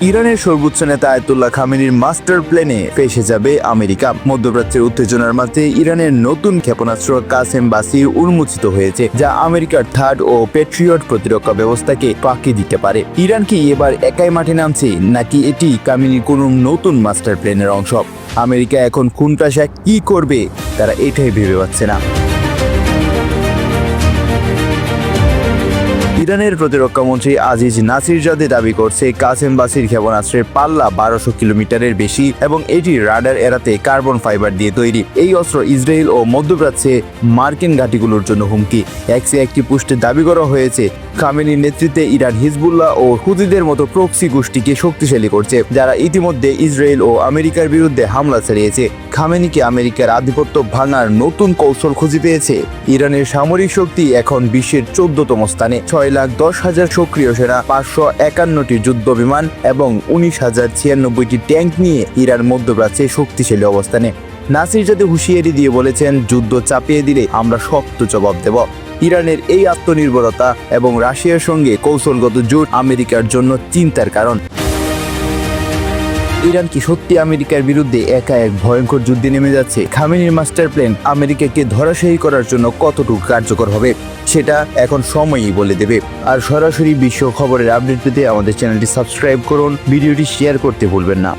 ইরানের সর্বোচ্চ নেতা আয়তুল্লাহ খামেনির মাস্টার প্ল্যানে ফেসে যাবে আমেরিকা। মধ্যপ্রাচ্যের উত্তেজনার মাঝে ইরানের নতুন ক্ষেপণাস্ত্র কাসেম বাসির উন্মোচিত হয়েছে, যা আমেরিকার থার্ড ও পেট্রিয়ট প্রতিরক্ষা ব্যবস্থাকে পাকি দিতে পারে। ইরান কি এবার একাই মাঠে নামছে, নাকি এটি কামিনীর কোনো নতুন মাস্টার প্ল্যানের অংশ? আমেরিকা এখন কোনটাশা কি করবে, তারা এটাই ভেবে পাচ্ছে না। ইরানের প্রতিরক্ষা মন্ত্রী আজিজ নাসির জাদে দাবি করছে, কাসেম বাসির ক্ষেপণাস্ত্রের পাল্লা বারোশো কিলোমিটারের বেশি এবং এটি রাডার এড়াতে কার্বন ফাইবার দিয়ে তৈরি। এই অস্ত্র ইসরায়েল ও মধ্যপ্রাচ্যে মার্কিন ঘাঁটিগুলোর জন্য হুমকি। এক্সে একটি পুষ্টে দাবি করা হয়েছে, খামেনির নেতৃত্বে ইরান হিজবুল্লাহ ও হুদিদের মতো প্রক্সি গোষ্ঠীকে শক্তিশালী করছে, যারা ইতিমধ্যে ইসরায়েল ও আমেরিকার বিরুদ্ধে হামলা চালিয়েছে। খামেনিকে আমেরিকার আধিপত্য ভাঙার নতুন কৌশল খুঁজে পেয়েছে। ইরানের সামরিক শক্তি এখন বিশ্বের চোদ্দতম স্থানে। ছয় লাখ দশ হাজার সক্রিয় সেনা, পাঁচশো একান্নটি যুদ্ধ বিমান এবং উনিশ হাজার ছিয়ানব্বইটি ট্যাঙ্ক নিয়ে ইরান মধ্যপ্রাচ্যে শক্তিশালী অবস্থানে। নাসির যাতে হুঁশিয়ারি দিয়ে বলেছেন, যুদ্ধ চাপিয়ে দিলে আমরা শক্ত জবাব দেব। ইরানের এই আত্মনির্ভরতা এবং রাশিয়ার সঙ্গে কৌশলগত জোট আমেরিকার জন্য চিন্তার কারণ। ইরান কি সত্যি আমেরিকার বিরুদ্ধে একা এক ভয়ঙ্কর যুদ্ধে নেমে যাচ্ছে? খামেনির মাস্টার প্ল্যান আমেরিকাকে ধরাশায়ী করার জন্য কতটুকু কার্যকর হবে, সেটা এখন সময়ই বলে দেবে। আর সরাসরি বিশ্ব খবরের আপডেট পেতে আমাদের চ্যানেলটি সাবস্ক্রাইব করুন, ভিডিওটি শেয়ার করতে ভুলবেন না।